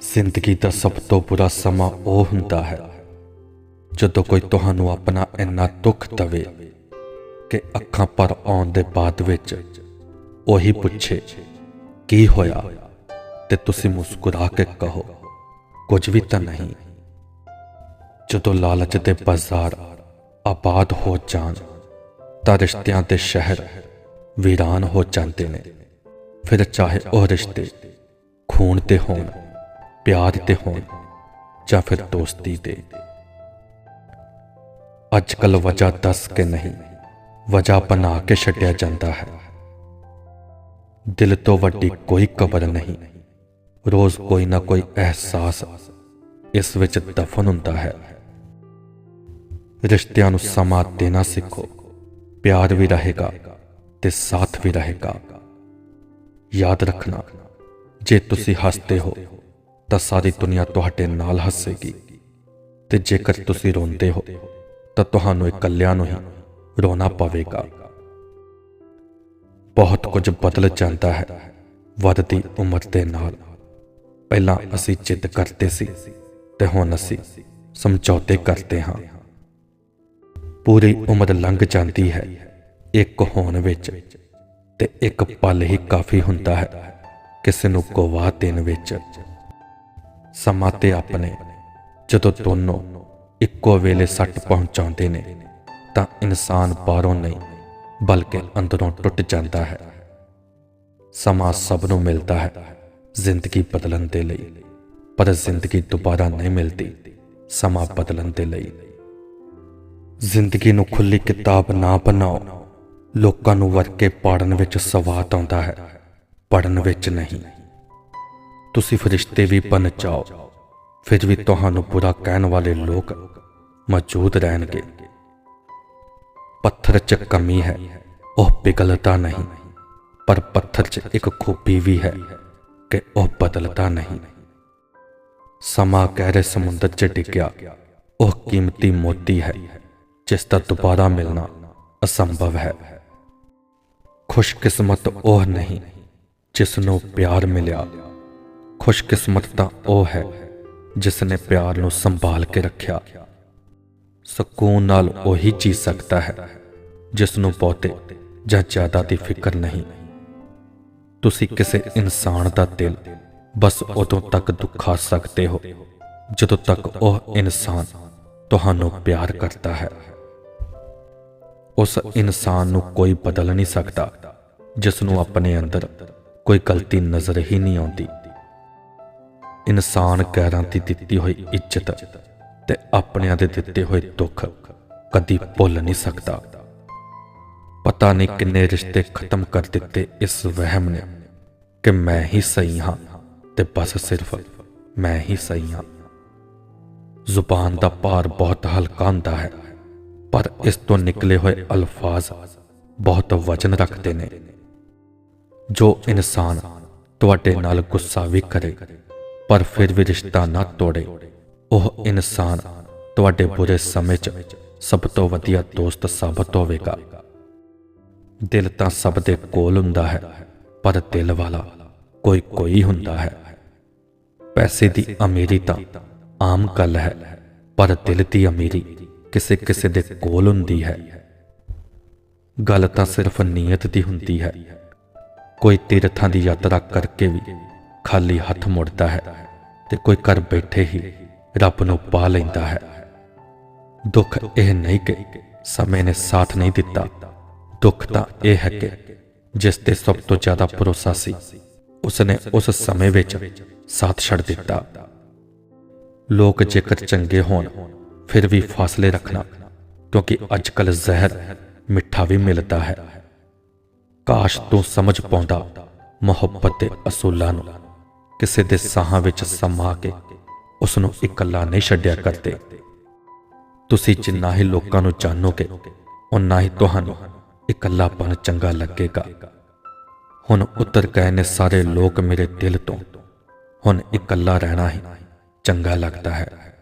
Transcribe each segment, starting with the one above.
ਜ਼ਿੰਦਗੀ ਦਾ ਸਭ ਤੋਂ ਬੁਰਾ ਸਮਾਂ ਉਹ ਹੁੰਦਾ ਹੈ ਜਦੋਂ ਕੋਈ ਤੁਹਾਨੂੰ ਆਪਣਾ ਇੰਨਾ ਦੁੱਖ ਦਵੇ ਕਿ ਅੱਖਾਂ ਪਰ ਆਉਣ ਦੇ ਬਾਅਦ ਵਿੱਚ ਉਹੀ ਪੁੱਛੇ, ਕੀ ਹੋਇਆ? ਤੇ ਤੁਸੀਂ ਮੁਸਕਰਾ ਕੇ ਕਹੋ, ਕੁਝ ਵੀ ਤਾਂ ਨਹੀਂ। ਜਦੋਂ ਲਾਲਚ ਦੇ ਬਾਜ਼ਾਰ ਆਬਾਦ ਹੋ ਜਾਣ, ਤਾਂ ਰਿਸ਼ਤਿਆਂ ਦੇ ਸ਼ਹਿਰ ਵੀਰਾਨ ਹੋ ਜਾਂਦੇ ਨੇ। ਫਿਰ ਚਾਹੇ ਉਹ ਰਿਸ਼ਤੇ ਖੂਨ ਤੇ ਹੋਣ ਪਿਆਰ ਤੇ ਹੋਣ ਜਾਂ ਫਿਰ ਦੋਸਤੀ ਤੇ। ਅੱਜ ਕੱਲ ਵਜ੍ਹਾ ਦੱਸ ਕੇ ਨਹੀਂ, ਵਜ੍ਹਾ ਬਣਾ ਕੇ ਛੱਡਿਆ ਜਾਂਦਾ ਹੈ। ਦਿਲ ਤੋਂ ਵੱਡੀ ਕੋਈ ਕਬਰ ਨਹੀਂ। ਰੋਜ਼ ਕੋਈ ਨਾ ਕੋਈ ਅਹਿਸਾਸ ਇਸ ਵਿੱਚ ਦਫਨ ਹੁੰਦਾ ਹੈ। ਰਿਸ਼ਤਿਆਂ ਨੂੰ ਸਮਾਂ ਦੇਣਾ ਸਿੱਖੋ। ਪਿਆਰ ਵੀ ਰਹੇਗਾ ਤੇ ਸਾਥ ਵੀ ਰਹੇਗਾ। ਯਾਦ ਰੱਖਣਾ, ਜੇ ਤੁਸੀਂ ਹੱਸਦੇ ਹੋ ਤਾਂ ਸਾਰੀ ਦੁਨੀਆ ਤੁਹਾਡੇ ਨਾਲ ਹੱਸੇਗੀ। ਤੇ ਜੇਕਰ ਤੁਸੀਂ ਰੋਂਦੇ ਹੋ, ਤਾਂ ਤੁਹਾਨੂੰ ਇਕੱਲਿਆਂ ਨੂੰ ਹੀ ਰੋਣਾ ਪਵੇਗਾ। ਬਹੁਤ ਕੁਝ ਬਦਲ ਜਾਂਦਾ ਹੈ ਵੱਧਦੀ ਉਮਰ ਦੇ ਨਾਲ। ਪਹਿਲਾਂ ਅਸੀਂ ਜਿੱਦ ਕਰਦੇ ਸੀ ਤੇ ਹੁਣ ਅਸੀਂ ਸਮਝੌਤੇ ਕਰਦੇ ਹਾਂ। ਪੂਰੀ ਉਮਰ ਲੰਘ ਜਾਂਦੀ ਹੈ, ਇੱਕ ਹੋਣ ਵਿੱਚ ਤੇ ਇੱਕ ਪਲ ਹੀ ਕਾਫੀ ਹੁੰਦਾ ਹੈ, ਕਿਸੇ ਨੂੰ ਗਵਾ ਦੇਣ ਵਿੱਚ। ਸਮਾਂ ਤੇ ਆਪਣੇ। ਜਦੋਂ ਦੋਨੋਂ ਇੱਕੋ ਵੇਲੇ ਸੱਟ ਪਹੁੰਚਾਉਂਦੇ ਨੇ, ਤਾਂ ਇਨਸਾਨ ਬਾਹਰੋਂ ਨਹੀਂ, ਬਲਕਿ ਅੰਦਰੋਂ ਟੁੱਟ ਜਾਂਦਾ ਹੈ। ਸਮਾਂ ਸਭ ਨੂੰ ਮਿਲਦਾ ਹੈ ਜ਼ਿੰਦਗੀ ਬਦਲਣ ਦੇ ਲਈ। ਪਰ ਜ਼ਿੰਦਗੀ ਦੁਬਾਰਾ ਨਹੀਂ ਮਿਲਦੀ, ਸਮਾਂ ਬਦਲਣ ਦੇ ਲਈ। ਜ਼ਿੰਦਗੀ ਨੂੰ ਖੁੱਲੀ ਕਿਤਾਬ ਨਾ ਬਣਾਓ, ਲੋਕਾਂ ਨੂੰ ਵਰ ਕੇ ਪੜਨ ਵਿੱਚ ਸਵਾਦ ਆਉਂਦਾ ਹੈ ਪੜਨ ਵਿੱਚ ਨਹੀਂ। ਤੁਸੀਂ ਫਰਿਸ਼ਤੇ ਵੀ ਬਣ ਜਾਓ ਫਿਰ ਵੀ ਤੁਹਾਨੂੰ ਬੁਰਾ ਕਹਿਣ ਵਾਲੇ ਲੋਕ ਮੌਜੂਦ ਰਹਿਣਗੇ। ਪੱਥਰ 'ਚ ਕਮੀ ਹੈ, ਉਹ ਪਿਘਲਦਾ ਨਹੀਂ, ਪਰ ਪੱਥਰ 'ਚ ਇੱਕ ਖੂਬੀ ਵੀ ਹੈ ਕਿ ਉਹ ਬਦਲਦਾ ਨਹੀਂ। ਸਮਾਂ ਗਹਿਰੇ ਸਮੁੰਦਰ 'ਚ ਡਿੱਗਿਆ, ਉਹ ਕੀਮਤੀ ਮੋਤੀ ਹੈ, ਜਿਸ ਦਾ ਦੁਬਾਰਾ ਮਿਲਣਾ ਅਸੰਭਵ ਹੈ। ਖੁਸ਼ਕਿਸਮਤ ਉਹ ਨਹੀਂ, ਜਿਸ ਨੂੰ ਪਿਆਰ ਮਿਲਿਆ। ਖੁਸ਼ਕਿਸਮਤ ਤਾਂ ਉਹ ਹੈ ਜਿਸ ਨੇ ਪਿਆਰ ਨੂੰ ਸੰਭਾਲ ਕੇ ਰੱਖਿਆ। ਸਕੂਨ ਨਾਲ ਉਹੀ ਜੀ ਸਕਦਾ ਹੈ ਜਿਸ ਨੂੰ ਬਹੁਤੇ ਜਾਂ ਜ਼ਿਆਦਾ ਦੀ ਫਿਕਰ ਨਹੀਂ। ਤੁਸੀਂ ਕਿਸੇ ਇਨਸਾਨ ਦਾ ਦਿਲ ਬਸ ਉਦੋਂ ਤੱਕ ਦੁਖਾ ਸਕਦੇ ਹੋ, ਜਦੋਂ ਤੱਕ ਉਹ ਇਨਸਾਨ ਤੁਹਾਨੂੰ ਪਿਆਰ ਕਰਦਾ ਹੈ। ਉਸ ਇਨਸਾਨ ਨੂੰ ਕੋਈ ਬਦਲ ਨਹੀਂ ਸਕਦਾ ਜਿਸ ਨੂੰ ਆਪਣੇ ਅੰਦਰ ਕੋਈ ਗਲਤੀ ਨਜ਼ਰ ਹੀ ਨਹੀਂ ਆਉਂਦੀ। ਇਨਸਾਨ ਗੈਰਾਂ ਦੀ ਦਿੱਤੀ ਹੋਈ ਇੱਜ਼ਤ ਤੇ ਆਪਣਿਆਂ ਦੇ ਦਿੱਤੇ ਹੋਏ ਦੁੱਖ ਕਦੀ ਭੁੱਲ ਨਹੀਂ ਸਕਦਾ। ਪਤਾ ਨਹੀਂ ਕਿੰਨੇ ਰਿਸ਼ਤੇ ਖਤਮ ਕਰ ਦਿੱਤੇ ਇਸ ਵਹਿਮ ਨੇ ਕਿ ਮੈਂ ਹੀ ਸਹੀ ਹਾਂ ਤੇ ਬਸ ਸਿਰਫ ਮੈਂ ਹੀ ਸਹੀ ਹਾਂ। ਜ਼ੁਬਾਨ ਦਾ ਭਾਰ ਬਹੁਤ ਹਲਕਾ ਹੁੰਦਾ ਹੈ, ਪਰ ਇਸ ਤੋਂ ਨਿਕਲੇ ਹੋਏ ਅਲਫਾਜ਼ ਬਹੁਤ ਵਜਨ ਰੱਖਦੇ ਨੇ। ਜੋ ਇਨਸਾਨ ਤੁਹਾਡੇ ਨਾਲ ਗੁੱਸਾ ਵੀ ਕਰੇ ਪਰ ਫਿਰ ਵੀ ਰਿਸ਼ਤਾ ਨਾ ਤੋੜੇ। ਉਹ ਇਨਸਾਨ, ਤੁਹਾਡੇ ਬੁਰੇ ਸਮੇਂ 'ਚ ਸਭ ਤੋਂ ਵਧੀਆ ਦੋਸਤ ਸਾਬਤ ਹੋਵੇਗਾ। ਦਿਲ ਤਾਂ ਸਭ ਦੇ ਕੋਲ ਹੁੰਦਾ ਹੈ, ਪਰ ਦਿਲ ਵਾਲਾ ਕੋਈ ਕੋਈ ਹੁੰਦਾ ਹੈ। ਪੈਸੇ ਦੀ ਅਮੀਰੀ ਤਾਂ ਆਮ ਗੱਲ ਹੈ, ਪਰ ਦਿਲ ਦੀ ਅਮੀਰੀ ਕਿਸੇ ਕਿਸੇ ਦੇ ਕੋਲ ਹੁੰਦੀ ਹੈ। ਗੱਲ ਤਾਂ ਸਿਰਫ ਨੀਅਤ ਦੀ ਹੁੰਦੀ ਹੈ। ਕੋਈ ਤੀਰਥਾਂ ਦੀ ਯਾਤਰਾ ਕਰਕੇ ਵੀ ਖਾਲੀ ਹੱਥ ਮੁੜਦਾ ਹੈ ਤੇ ਕੋਈ ਘਰ ਬੈਠੇ ਹੀ ਰੱਬ ਨੂੰ ਪਾ ਲੈਂਦਾ ਹੈ। ਦੁੱਖ ਇਹ ਨਹੀਂ ਕਿ ਸਮੇਂ ਨੇ ਸਾਥ ਨਹੀਂ ਦਿੱਤਾ। ਦੁੱਖ ਤਾਂ ਇਹ ਹੈ ਕਿ ਜਿਸ ਤੇ ਸਭ ਤੋਂ ਜ਼ਿਆਦਾ ਭਰੋਸਾ ਸੀ, ਉਸਨੇ ਉਸ ਸਮੇਂ ਵਿੱਚ ਸਾਥ ਛੱਡ ਦਿੱਤਾ। ਲੋਕ ਜੇਕਰ ਚੰਗੇ ਹੋਣ, ਫਿਰ ਵੀ ਫਾਸਲੇ ਰੱਖਣਾ, ਕਿਉਂਕਿ ਅੱਜ-ਕੱਲ ਜ਼ਹਿਰ ਮਿੱਠਾ ਵੀ ਮਿਲਦਾ ਹੈ। ਕਾਸ਼ ਤੂੰ ਸਮਝ ਪਾਉਂਦਾ ਮੁਹੱਬਤ ਦੇ ਅਸੂਲਾਂ ਨੂੰ। ਕਿਸੇ ਦੇ ਸਾਹਾਂ ਵਿੱਚ ਸਮਾ ਕੇ ਉਸ ਨੂੰ ਇਕੱਲਾ ਨਹੀਂ ਛੱਡਿਆ ਕਰਦੇ। ਤੁਸੀਂ ਜਿੰਨਾ ਹੀ ਲੋਕਾਂ ਨੂੰ ਜਾਣੋਗੇ ਉਨਾ ਹੀ ਤੁਹਾਨੂੰ ਇਕੱਲਾਪਨ ਚੰਗਾ ਲੱਗੇਗਾ। ਹੁਣ ਉਤਰ ਗਏ ਨੇ ਸਾਰੇ ਲੋਕ ਮੇਰੇ ਦਿਲ ਤੋਂ। ਹੁਣ ਇਕੱਲਾ ਰਹਿਣਾ ਹੀ ਚੰਗਾ ਲੱਗਦਾ ਹੈ।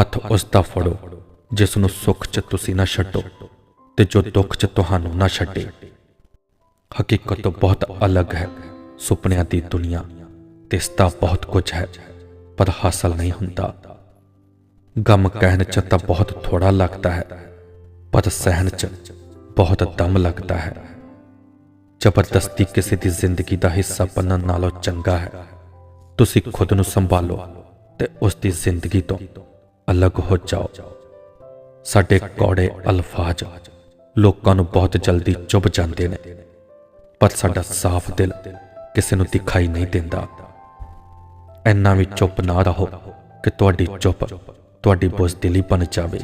ਹੱਥ ਉਸ ਦਾ ਫੜੋ, ਜਿਸ ਨੂੰ ਸੁੱਖ 'ਚ ਤੁਸੀਂ ਨਾ ਛੱਡੋ ਤੇ ਜੋ ਦੁੱਖ 'ਚ ਤੁਹਾਨੂੰ ਨਾ ਛੱਡੇ। ਹਕੀਕਤ ਤੋਂ ਬਹੁਤ ਅਲੱਗ ਹੈ ਸੁਪਨਿਆਂ ਦੀ ਦੁਨੀਆ। ਤਿਸਤਾ ਬਹੁਤ ਕੁਝ ਹੈ, ਪਰ ਹਾਸਲ ਨਹੀਂ ਹੁੰਦਾ। ਗਮ ਕਹਿਣ ਚ ਤਾਂ ਬਹੁਤ ਥੋੜਾ ਲੱਗਦਾ ਹੈ, ਪਰ ਸਹਿਣ ਚ ਬਹੁਤ ਦਮ ਲੱਗਦਾ ਹੈ। ਜ਼ਬਰਦਸਤੀ ਕਿਸੇ ਦੀ ਜ਼ਿੰਦਗੀ ਦਾ ਹਿੱਸਾ ਬਣਨ ਨਾਲੋਂ ਚੰਗਾ ਹੈ। ਤੁਸੀਂ ਖੁਦ ਨੂੰ ਸੰਭਾਲੋ ਤੇ ਉਸ ਦੀ ਜ਼ਿੰਦਗੀ ਤੋਂ ਅਲੱਗ ਹੋ ਜਾਓ। ਸਾਡੇ ਕੌੜੇ ਅਲਫਾਜ਼ ਲੋਕਾਂ ਨੂੰ ਬਹੁਤ ਜਲਦੀ ਚੁੱਭ ਜਾਂਦੇ ਨੇ, ਪਰ ਸਾਡਾ ਸਾਫ਼ ਦਿਲ ਕਿਸੇ ਨੂੰ ਦਿਖਾਈ ਨਹੀਂ ਦਿੰਦਾ। ਇੰਨਾ ਵੀ ਚੁੱਪ ਨਾ ਰਹੋ ਕਿ ਤੁਹਾਡੀ ਚੁੱਪ, ਤੁਹਾਡੀ ਬੁਜ਼ਦਿਲੀ ਬਣ ਜਾਵੇ।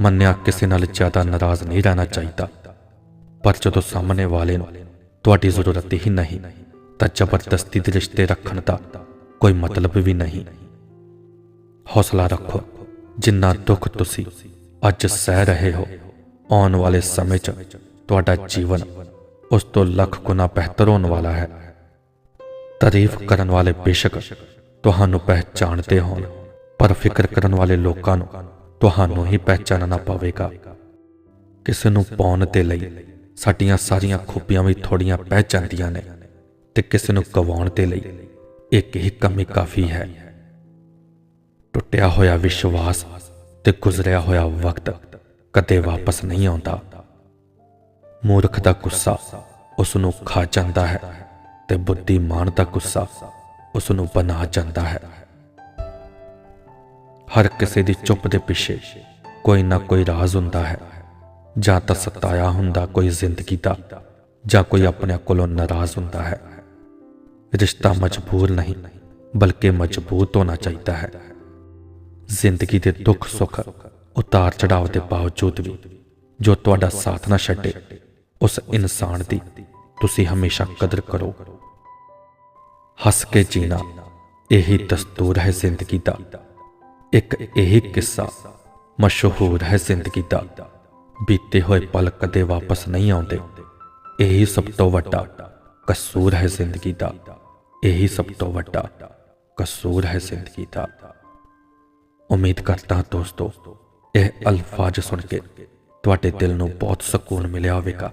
ਮੰਨਿਆ ਕਿਸੇ ਨਾਲ ਜ਼ਿਆਦਾ ਨਾਰਾਜ਼ ਨਹੀਂ ਰਹਿਣਾ ਚਾਹੀਦਾ। ਪਰ ਜਦੋਂ ਸਾਹਮਣੇ ਵਾਲੇ ਨੂੰ ਤੁਹਾਡੀ ਜ਼ਰੂਰਤ ਹੀ ਨਹੀਂ, ਤਾਂ ਜ਼ਬਰਦਸਤੀ ਦੇ ਰਿਸ਼ਤੇ ਰੱਖਣ ਦਾ ਕੋਈ ਮਤਲਬ ਵੀ ਨਹੀਂ। ਹੌਸਲਾ ਰੱਖੋ, ਜਿੰਨਾ ਦੁੱਖ ਤੁਸੀਂ ਅੱਜ ਸਹਿ ਰਹੇ ਹੋ, ਆਉਣ ਵਾਲੇ ਸਮੇਂ 'ਚ ਤੁਹਾਡਾ ਜੀਵਨ ਉਸ ਤੋਂ ਲੱਖ ਗੁਣਾ ਬਿਹਤਰ ਹੋਣ ਵਾਲਾ ਹੈ। ਤਾਰੀਫ ਕਰਨ ਵਾਲੇ ਬੇਸ਼ੱਕ ਤੁਹਾਨੂੰ ਪਹਿਚਾਣਦੇ ਹੋਣ, ਪਰ ਫਿਕਰ ਕਰਨ ਵਾਲੇ ਲੋਕਾਂ ਨੂੰ ਤੁਹਾਨੂੰ ਹੀ ਪਹਿਚਾਨਣਾ ਪਵੇਗਾ। ਕਿਸੇ ਨੂੰ ਪਾਉਣ ਦੇ ਲਈ ਸਾਡੀਆਂ ਸਾਰੀਆਂ ਖੂਬੀਆਂ ਵੀ ਥੋੜੀਆਂ ਪੈ ਜਾਂਦੀਆਂ ਨੇ ਤੇ ਕਿਸੇ ਨੂੰ ਗਵਾਉਣ ਦੇ ਲਈ ਇੱਕ ਹੀ ਕਮੀ ਕਾਫੀ ਹੈ। ਟੁੱਟਿਆ ਹੋਇਆ ਵਿਸ਼ਵਾਸ ਤੇ ਗੁਜ਼ਰਿਆ ਹੋਇਆ ਵਕਤ ਕਦੇ ਵਾਪਸ ਨਹੀਂ ਆਉਂਦਾ। ਮੂਰਖ ਦਾ ਗੁੱਸਾ ਉਸ ਨੂੰ ਖਾ ਜਾਂਦਾ ਹੈ। ਤੇ ਬੁੱਧੀਮਾਨ ਦਾ ਗੁੱਸਾ ਉਸ ਨੂੰ ਬਣਾ ਜਾਂਦਾ ਹੈ। ਹਰ ਕਿਸੇ ਦੀ ਚੁੱਪ ਦੇ ਪਿੱਛੇ ਕੋਈ ਨਾ ਕੋਈ ਰਾਜ਼ ਹੁੰਦਾ ਹੈ। ਜਾਂ ਤਾਂ ਸਤਾਇਆ ਹੁੰਦਾ ਕੋਈ ਜ਼ਿੰਦਗੀ ਦਾ, ਜਾਂ ਕੋਈ ਆਪਣੇ ਕੋਲੋਂ ਨਾਰਾਜ਼ ਹੁੰਦਾ ਹੈ। ਰਿਸ਼ਤਾ ਮਜਬੂਰ ਨਹੀਂ, ਬਲਕਿ ਮਜ਼ਬੂਤ ਹੋਣਾ ਚਾਹੀਦਾ ਹੈ। ਜ਼ਿੰਦਗੀ ਦੇ ਦੁੱਖ ਸੁੱਖ ਉਤਾਰ ਚੜਾਵ ਦੇ ਬਾਵਜੂਦ ਵੀ ਜੋ ਤੁਹਾਡਾ ਸਾਥ ਨਾ ਛੱਡੇ, ਉਸ ਇਨਸਾਨ ਦੀ ਤੁਸੀਂ ਹਮੇਸ਼ਾ ਕਦਰ ਕਰੋ। ਹੱਸ ਕੇ ਜੀਣਾ, ਇਹੀ ਦਸਤੂਰ ਹੈ ਜ਼ਿੰਦਗੀ ਦਾ। ਇੱਕ ਇਹੀ ਕਿੱਸਾ, ਮਸ਼ਹੂਰ ਹੈ ਜ਼ਿੰਦਗੀ ਦਾ। ਬੀਤੇ ਹੋਏ ਪਲ ਕਦੇ ਵਾਪਸ ਨਹੀਂ ਆਉਂਦੇ। ਇਹੀ ਸਭ ਤੋਂ ਵੱਡਾ ਕਸੂਰ ਹੈ ਜ਼ਿੰਦਗੀ ਦਾ। ਇਹੀ ਸਭ ਤੋਂ ਵੱਡਾ ਕਸੂਰ ਹੈ ਜ਼ਿੰਦਗੀ ਦਾ। ਉਮੀਦ ਕਰਦਾ ਹਾਂ ਦੋਸਤੋ, ਇਹ ਅਲਫਾਜ਼ ਸੁਣ ਕੇ ਤੁਹਾਡੇ ਦਿਲ ਨੂੰ ਬਹੁਤ ਸਕੂਨ ਮਿਲਿਆ ਹੋਵੇਗਾ।